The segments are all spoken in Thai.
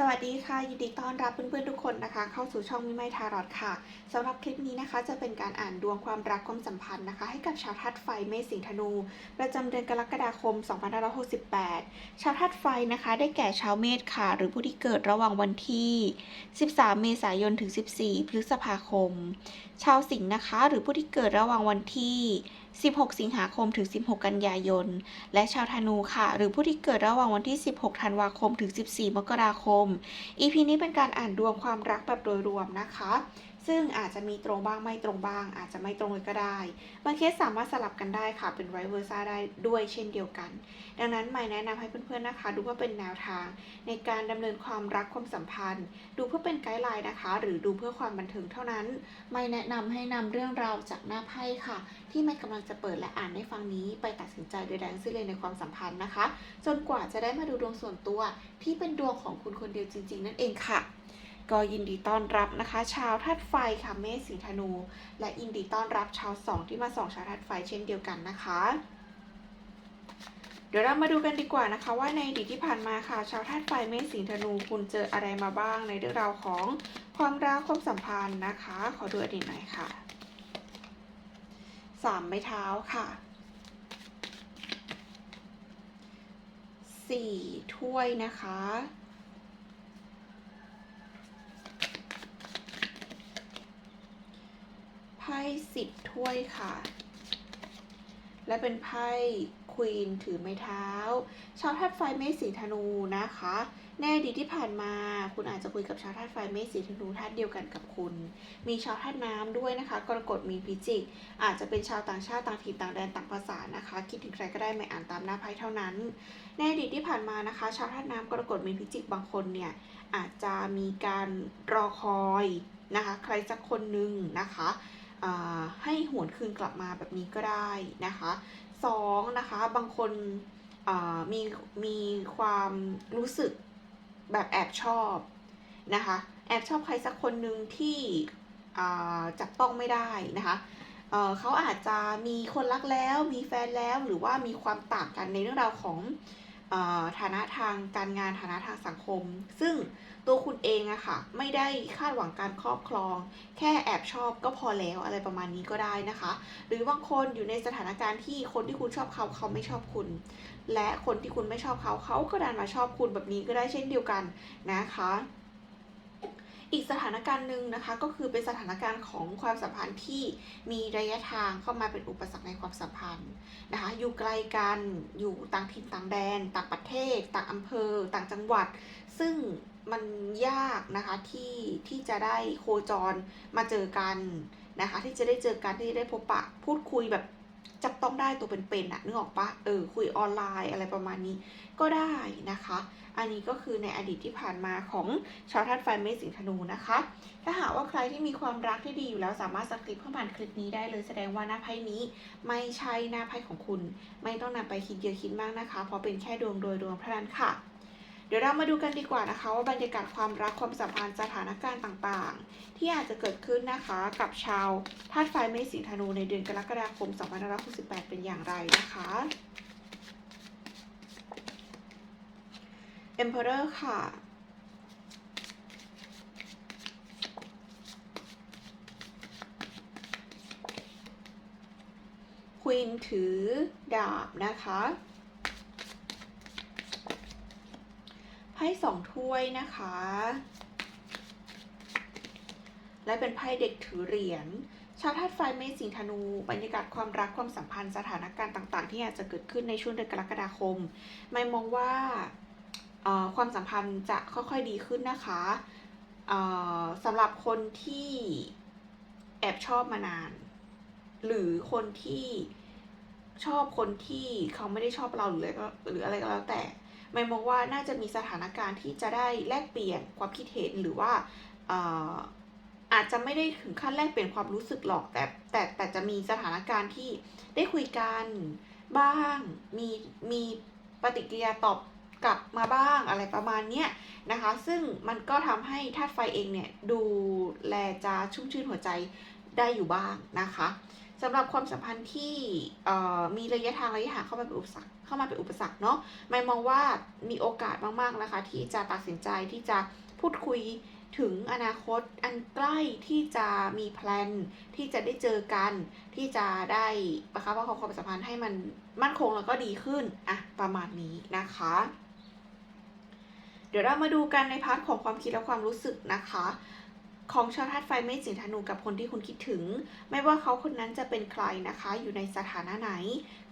สวัสดีค่ะ ยินดีต้อนรับเพื่อนๆทุกคนนะคะ เข้าสู่ช่องมิไมทารอดค่ะสำหรับคลิปนี้นะคะ จะเป็นการอ่านดวงความรักความสัมพันธ์นะคะ ให้กับชาวธาตุไฟเมษสิงห์ธนู ประจำเดือนกรกฎาคม 2568 ชาวธาตุไฟนะคะ ได้แก่ชาวเมษค่ะ หรือผู้ที่เกิดระหว่างวันที่ 13 เมษายนถึง 14 พฤษภาคม ชาวสิงห์นะคะ หรือผู้ที่เกิดระหว่างวันที่16 สิงหาคมถึง 16 กันยายน และชาวธนูค่ะ หรือผู้ที่เกิดระหว่างวันที่ 16 ธันวาคมถึง 14 มกราคม EP นี้เป็นการอ่านดวงความรักแบบโดยรวมนะคะ ซึ่งอาจจะมีตรงบ้างไม่ตรงบ้าง อาจจะไม่ตรงเลยก็ได้ บางเคสสามารถสลับกันได้ค่ะเป็นไวเวอร์ซ่าได้ด้วยเช่นเดียวกัน ดังนั้นไม่แนะนำให้เพื่อนๆนะคะ ดูเพื่อเป็นแนวทาง ในการดำเนินความรักความสัมพันธ์ ดูเพื่อเป็นไกด์ไลน์นะคะ หรือดูเพื่อความบันเทิงเท่านั้น ไม่แนะนำให้นำเรื่องราวจากหน้าไพ่ค่ะ ที่ไม่กำลังจะเปิดและอ่านให้ฟังนี้ ไปตัดสินใจโดยแดงสิ้นเลยในความสัมพันธ์นะคะ จนกว่าจะได้มาดูดวงส่วนตัวที่เป็นดวงของคุณคนเดียวจริง ๆ นั่นเองค่ะ ก็ยินดีต้อนรับนะคะชาวธาตุไฟค่ะเมษสิงห์ธนู และยินดีต้อนรับชาวสองที่มาส่องชาวธาตุไฟเช่นเดียวกันนะคะ เดี๋ยวเรามาดูกันดีกว่านะคะ ว่าในอดีตที่ผ่านมาค่ะชาวธาตุไฟเมษสิงห์ธนู คุณเจออะไรมาบ้างในเรื่องราวของความรักความสัมพันธ์นะคะ ขอดูอดีตหน่อยค่ะสามไม้เท้าค่ะสี่ถ้วยนะคะ ไพ่ สิบถ้วยค่ะ และเป็นไพ่ควีนถือไม้เท้า ชาวธาตุไฟเมษสีธนูนะคะในอดีตที่ผ่านมา คุณอาจจะคุยกับชาวธาตุไฟเมษสีธนูธาตุเดียวกันกับคุณ มีชาวธาตุน้ำด้วยนะคะ กรกฎมีพิจิก อาจจะเป็นชาวต่างชาติต่างถิ่นต่างแดนต่างภาษานะคะ คิดถึงใครก็ได้ไม่อ่านตามหน้าไพ่เท่านั้นในอดีตที่ผ่านมานะคะ ชาวธาตุน้ำกรกฎมีพิจิกบางคนเนี่ยอาจจะมีการรอคอยนะคะ ใครสักคนหนึ่งนะคะ ให้หวนคืนกลับมาแบบนี้ก็ได้นะคะสองนะคะบางคนมีมีความรู้สึกแบบแอบชอบนะคะแอบชอบใครสักคนหนึ่งที่จับต้องไม่ได้นะคะเเขาอาจจะมีคนรักแล้วมีแฟนแล้วหรือว่ามีความต่างกันในเรื่องราวของฐานะทางการงานฐานะทางสังคม ซึ่ง ตัวคุณเองอะค่ะไม่ได้คาดหวังการครอบครอง แค่แอบชอบก็พอแล้วอะไรประมาณนี้ก็ได้นะคะ หรือบางคนอยู่ในสถานการณ์ที่คนที่คุณชอบเขาเขาไม่ชอบคุณ และคนที่คุณไม่ชอบเขาเขาก็ดันมาชอบคุณแบบนี้ก็ได้เช่นเดียวกันนะคะอีกสถานการณ์หนึ่งนะคะก็คือเป็นสถานการณ์ของความสัมพันธ์ที่มีระยะทางเข้ามาเป็นอุปสรรคในความสัมพันธ์นะคะอยู่ไกลกันอยู่ต่างถิ่นต่างแดน ต่างประเทศ ต่างอำเภอ ต่างจังหวัด ซึ่ง มันยากนะคะที่ที่จะได้โคจรมาเจอกันนะคะ ที่จะได้เจอกันที่ได้พบปะพูดคุยแบบจับต้องได้ตัวเป็นๆอะนึกออกปะเออคุยออนไลน์อะไรประมาณนี้ก็ได้นะคะ อันนี้ก็คือในอดีตที่ผ่านมาของชาวธาตุไฟเมษสิงธนูนะคะ ถ้าหากว่าใครที่มีความรักที่ดีอยู่แล้วสามารถสคริปเข้าผ่านคลิปนี้ได้เลยแสดงว่าหน้าไพ่นี้ไม่ใช่หน้าไพ่ของคุณ ไม่ต้องนำไปคิดเยอะคิดมากนะคะ เพราะเป็นแค่ดวงโดยรวมเท่านั้นค่ะ เดี๋ยวเรามาดูกันดีกว่านะคะ ว่าบรรยากาศความรักความสัมพันธ์สถานการณ์ต่างๆ ที่อาจจะเกิดขึ้นนะคะกับชาวธาตุไฟเมษสิงธนูในเดือนกรกฎาคม 2568 เป็นอย่างไรนะคะ Emperor ค่ะควีนถือดาบนะคะ ไพ่สองถ้วยนะคะ และเป็นไพ่เด็กถือเหรียญชาวธาตุไฟเมษสิงธนู บรรยากาศความรักความสัมพันธ์สถานการณ์ต่าง ๆ ที่อาจจะเกิดขึ้นในช่วงเดือนกรกฎาคม ไม่มองว่าความสัมพันธ์จะค่อยๆดีขึ้นนะคะสำหรับคนที่แอบชอบมานาน หรือคนที่ชอบคนที่เขาไม่ได้ชอบเราหรืออะไรหรืออะไรก็แล้วแต่ ไม่มองว่าน่าจะมีสถานการณ์ที่จะได้แลกเปลี่ยนความคิดเห็นหรือว่าเอ่ออาจจะไม่ได้ถึงขั้นแลกเปลี่ยนความรู้สึกหรอกแต่แต่แต่จะมีสถานการณ์ที่ได้คุยกันบ้าง มีมีปฏิกิริยาตอบกลับมาบ้างอะไรประมาณเนี้ยนะคะ ซึ่งมันก็ทำให้ธาตุไฟเองเนี่ยดูแลจะชุ่มชื่นหัวใจได้อยู่บ้างนะคะ สำหรับความสัมพันธ์ที่มีระยะทางระยะห่างเข้ามาเป็นอุปสรรคเข้ามาเป็นอุปสรรคเนาะไม่มองว่ามีโอกาสมากๆนะคะ ที่จะตัดสินใจที่จะพูดคุยถึงอนาคตอันใกล้ที่จะมีแพลนที่จะได้เจอกัน ที่จะได้ประคับประคองความสัมพันธ์ให้มันมั่นคงแล้วก็ดีขึ้นอะประมาณนี้นะคะ เดี๋ยวเรามาดูกันในพาร์ทของความคิดและความรู้สึกนะคะ ของชาวธาตุไฟเมษสิงธนูกับคนที่คุณคิดถึง ไม่ว่าเขาคนนั้นจะเป็นใครนะคะ อยู่ในสถานะไหน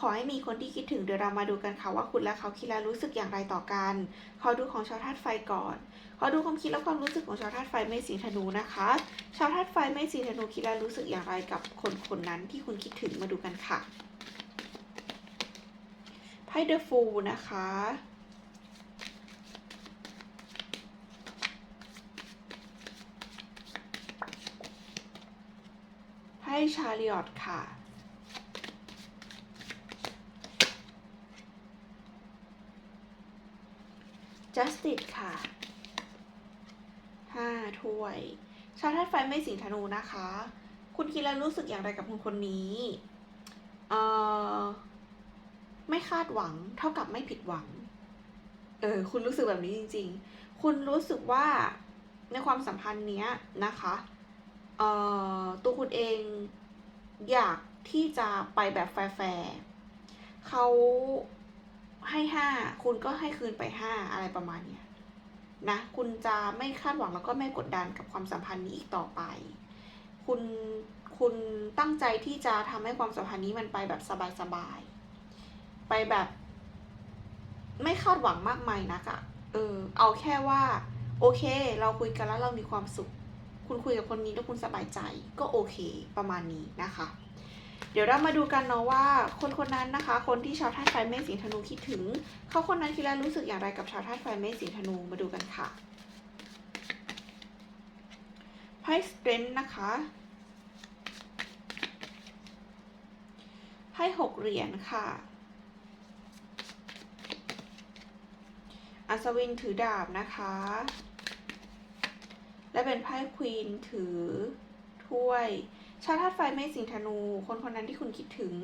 ขอให้มีคนที่คิดถึงเดี๋ยวเรามาดูกันค่ะว่าคุณและเขาคิดและรู้สึกอย่างไรต่อกันขอดูของชาวธาตุไฟก่อนขอดูความคิดและความรู้สึกของชาวธาตุไฟเมษสิงธนูนะคะ ชาวธาตุไฟเมษสิงธนูคิดและรู้สึกอย่างไรกับคนคนนั้นที่คุณคิดถึงมาดูกันค่ะไพ่เดอะฟูนะคะ ไพ่ชาริออตค่ะ Justice ค่ะห้าถ้วย ชาวธาตุไฟไม่สิงธนูนะคะ คุณคิดและรู้สึกอย่างไรกับคนคนนี้เอ่อไม่คาดหวังเท่ากับไม่ผิดหวัง เออ คุณรู้สึกแบบนี้จริง ๆ คุณรู้สึกว่าในความสัมพันธ์เนี้ยนะคะ ตัวคุณเองอยากที่จะไปแบบแฟร์ๆเขาให้ห้าคุณก็ให้คืนไปห้าอะไรประมาณเนี้ยนะ คุณจะไม่คาดหวังแล้วก็ไม่กดดันกับความสัมพันธ์นี้อีกต่อไป คุณคุณตั้งใจที่จะทำให้ความสัมพันธ์นี้มันไปแบบสบายๆไปแบบ ไม่คาดหวังมากมายนักอะเออ เอาแค่ว่า โอเค เราคุยกันแล้วเรามีความสุข คุณคุยกับคนนี้แล้วคุณสบายใจก็โอเคประมาณนี้นะคะ เดี๋ยวเรามาดูกันเนาะว่าคนคนนั้นนะคะ คนที่ชาวธาตุไฟเมษสิงห์ธนูคิดถึง เขาคนนั้นคิดแล้วรู้สึกอย่างไรกับชาวธาตุไฟเมษสิงห์ธนูมาดูกันค่ะไพ่สเตรนท์นะคะไพ่หกเหรียญค่ะอัศวินถือดาบนะคะ เป็นไพ่ควีนถือถ้วย ชาวธาตุไฟไม่สิงธนู คนคนนั้นที่คุณคิดถึง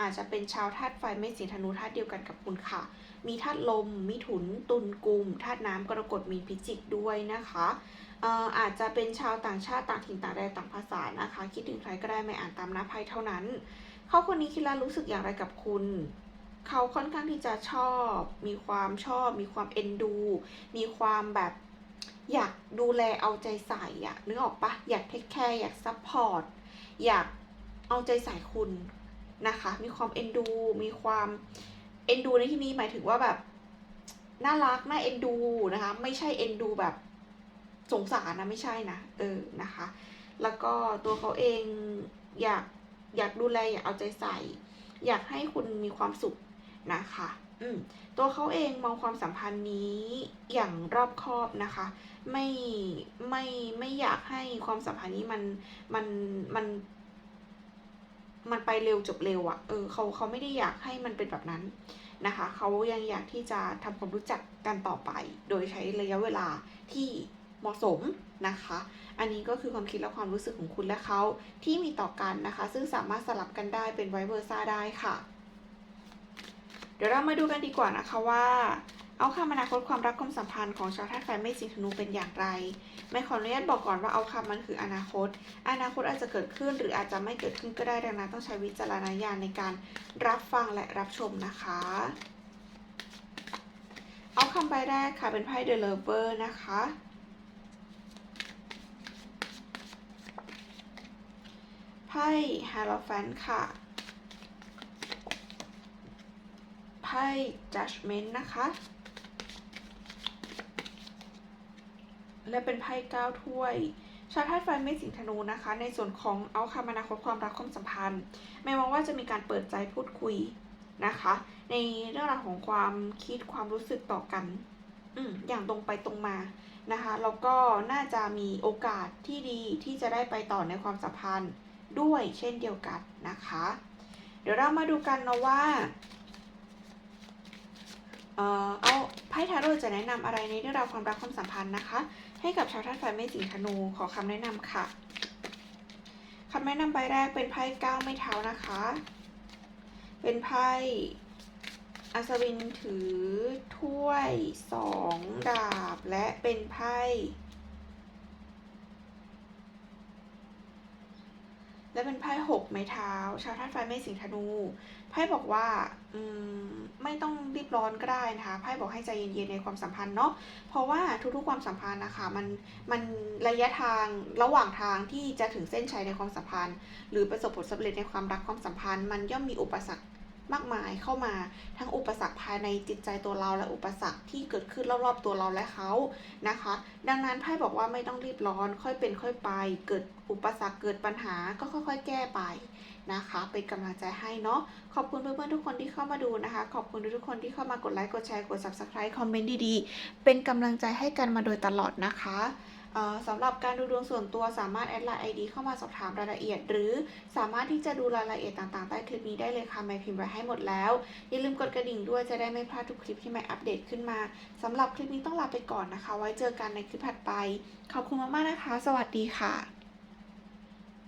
อาจจะเป็นชาวธาตุไฟไม่สิงธนูธาตุเดียวกันกับคุณค่ะ มีธาตุลมมิถุน ตุลกุมธาตุน้ำกรกฎมีพิจิกด้วยนะคะเอ่ออาจจะเป็นชาวต่างชาติต่างถิ่นต่างแดนต่างภาษานะคะ คิดถึงใครก็ได้ไม่อ่านตามหน้าไพ่เท่านั้น เขาคนนี้คิดแล้วรู้สึกอย่างไรกับคุณเขาค่อนข้างที่จะชอบ มีความชอบ มีความเอ็นดู มีความแบบ อยากดูแลเอาใจใส่อะนึกออกปะอยากเทคแคร์อยากซัพพอร์ตอยากเอาใจใส่คุณนะคะ มีความเอ็นดู มีความเอ็นดูในที่นี้หมายถึงว่าแบบน่ารักน่าเอ็นดูนะคะ ไม่ใช่เอ็นดูแบบสงสารนะไม่ใช่นะเออนะคะ แล้วก็ตัวเขาเองอยากอยากดูแลอยากเอาใจใส่ อยากให้คุณมีความสุขนะคะ ตัวเขาเองมองความสัมพันธ์นี้อย่างรอบคอบนะคะ ไม่ไม่ไม่อยากให้ความสัมพันธ์นี้มันมันมันมันไปเร็วจบเร็วอะ่ะ เออเขาเขาไม่ได้อยากให้มันเป็นแบบนั้นนะคะ เขายังอยากที่จะทำความรู้จักกันต่อไป โดยใช้ระยะเวลาที่เหมาะสมนะคะ อันนี้ก็คือความคิดและความรู้สึกของคุณและเขาที่มีต่อกันนะคะ ซึ่งสามารถสลับกันได้เป็นไวเวอร์ซ่าได้ค่ะ ดี๋ยวเรามาดูกันดีกว่านะคะว่าเอาคำอนาคตความรักความสัมพันธ์ของชาวธาตุไฟไม่สิงธนูเป็นอย่างไร ไม่ขออนุญาตบอกก่อนว่าเอาคำมันคืออนาคต อนาคตอาจจะเกิดขึ้นหรืออาจจะไม่เกิดขึ้นก็ได้ดังนั้นต้องใช้วิจารณญาณในการรับฟังและรับชมนะคะ เอาคำใบแรกค่ะเป็นไพ่ The Lover นะคะไพ่ Hierophant ค่ะ ไพ่ Judgment นะคะ และเป็นไพ่เก้าถ้วย ชาวธาตุไฟไม่สิงธนูนะคะ ในส่วนของเอาคำอนาคตความรักความสัมพันธ์ไม่มองว่าจะมีการเปิดใจพูดคุยนะคะ ในเรื่องราวของความคิดความรู้สึกต่อกันอืมอย่างตรงไปตรงมานะคะ แล้วก็น่าจะมีโอกาสที่ดีที่จะได้ไปต่อในความสัมพันธ์ด้วยเช่นเดียวกันนะคะ เดี๋ยวเรามาดูกันนะว่า เอาไพ่ทาโร่จะแนะนำอะไรในเรื่องราวความรักความสัมพันธ์นะคะ ให้กับชาวธาตุไฟไม่สิงธนู ขอคำแนะนำค่ะคำแนะนำใบแรกเป็นไพ่เก้าไม้เท้านะคะ เป็นไพ่อัศวินถือถ้วยสองดาบและเป็นไพ่ และเป็นไพ่หกไม้เท้า ชาวธาตุไฟไม่สิงธนู ไพ่บอกว่า อืม ไม่ต้องรีบร้อนก็ได้นะคะ ไพ่บอกให้ใจเย็นๆในความสัมพันธ์เนาะ เพราะว่าทุกๆความสัมพันธ์นะคะ มัน มันระยะทางระหว่างทางที่จะถึงเส้นชัยในความสัมพันธ์ หรือประสบผลสำเร็จในความรักความสัมพันธ์ มันย่อมมีอุปสรรค มากมายเข้ามาทั้งอุปสรรคภายในจิตใจตัวเราและอุปสรรคที่เกิดขึ้นรอบๆตัวเราและเขานะคะ ดังนั้นไพ่บอกว่าไม่ต้องรีบร้อน ค่อยเป็นค่อยไป เกิดอุปสรรคเกิดปัญหาก็ค่อย ๆ แก้ไปนะคะเป็นกำลังใจให้เนาะขอบคุณเพื่อนๆทุกคนที่เข้ามาดูนะคะ ขอบคุณทุกๆคนที่เข้ามากดไลค์กดแชร์กด subscribe คอมเมนต์ดีๆ เป็นกำลังใจให้กันมาโดยตลอดนะคะ สำหรับการดูดวงส่วนตัวสามารถแอดไลน์ ID เข้ามาสอบถามรายละเอียด หรือสามารถที่จะดูรายละเอียดต่างๆ ใต้คลิปนี้ได้เลยค่ะไม่พิมพ์ไว้ให้หมดแล้ว อย่าลืมกดกระดิ่งด้วยจะได้ไม่พลาดทุกคลิปที่ไม่อัปเดตขึ้นมาสำหรับคลิปนี้ต้องลาไปก่อนนะคะ ไว้เจอกันในคลิปถัดไป ขอบคุณมากๆนะคะ สวัสดีค่ะ